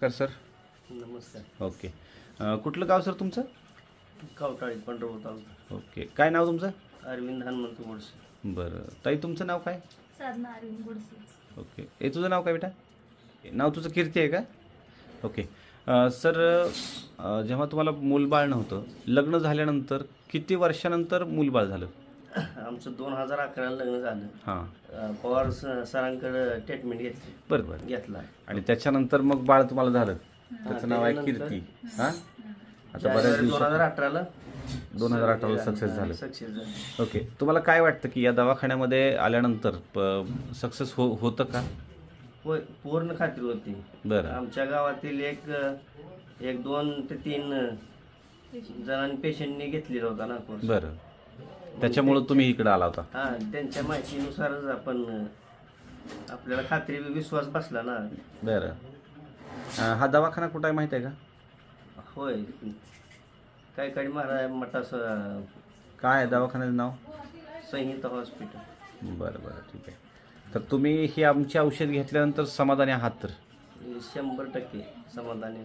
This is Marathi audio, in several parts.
कर सर. नमस्कार. ओके. अ, कुठलं गाव सर तुमचं? कावटाळी पंढरपूर तालुका. ओके. काय नाव तुमचं? अरविंद हनुमंत गोडसे. बरं. ताई तुमचं नाव काय? साधना अरविंद गोडसे. ओके. ए तुझं नाव काय बेटा? नाव तुझं कीर्ती आहे का? ओके. अ, सर अ, जेव्हा तुम्हाला मूलबाळ नव्हतं लग्न झाल्यानंतर किती वर्षानंतर मूलबाळ झालं? आमचं दोन हजार अकराला लग्न झालं. हां. अं, पवार स- सरांकडे ट्रीटमेंट घेतली. बरं बरं. घेतला. आणि त्याच्यानंतर मग बाळ तुम्हाला झालं? त्याचं नाव आहे कीर्ती. हां? आता बऱ्याच दोन दिवसात हजार अठराला दोन हजार अठराला सक्सेस झालं. सक्सेस झालं. ओके तुम्हाला काय वाटतं की या दवाखान्यामध्ये आल्यानंतर सक्सेस हो होतं का? होय पूर्ण खात्री होती. बरं. आमच्या गावातील एक एक दोन ते तीन जणांनी पेशंटनी घेतलेला होता ना कोर्स बरं. त्याच्यामुळं तुम्ही इकडं आला होता. हा त्यांच्या माहितीनुसारच आपण अं, आपल्याला खात्री विश्वास बसला ना. बरं. अं, हा दवाखाना कुठं आहे माहीत आहे का? होय. काही काही महाराज मठास काय आहे दवाखान्याचं नाव? संहिता हॉस्पिटल. बरं बरं ठीक आहे. तर तुम्ही ही आमची औषध घेतल्यानंतर समाधानी आहात तर? शंभर टक्के समाधानी.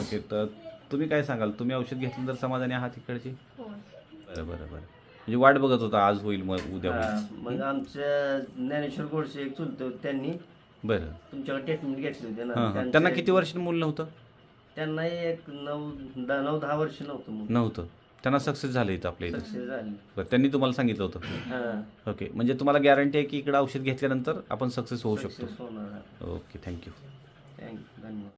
ओके तर तुम्ही काय सांगाल? तुम्ही औषध घेतलं तर समाधानी आहात इकडची? बरं बरं बरं. म्हणजे वाट बघत होता आज होईल मग उद्या हा, होईल. मग आमच्या ज्ञानेश्वर गोडसे एक चुलते होते, त्यांनी. बरं. तुमच्याकडे ट्रीटमेंट घेतली होती ना. हां त्यांचे- त्यांना किती वर्ष मूल नव्हतं? त्यांना एक नऊ दहा नऊ दहा वर्ष नव्हतं मग नव्हतं. त्यांना सक्सेस झालं इथं आपल्या इथं. सक्सेस झाली. बरं त्यांनी तुम्हाला सांगितलं होतं. हा. ओके म्हणजे तुम्हाला गॅरंटी आहे की इकडं औषध घेतल्यानंतर आपण सक्सेस होऊ शकतो. होणार ओके थँक्यू थँक्यू धन्यवाद.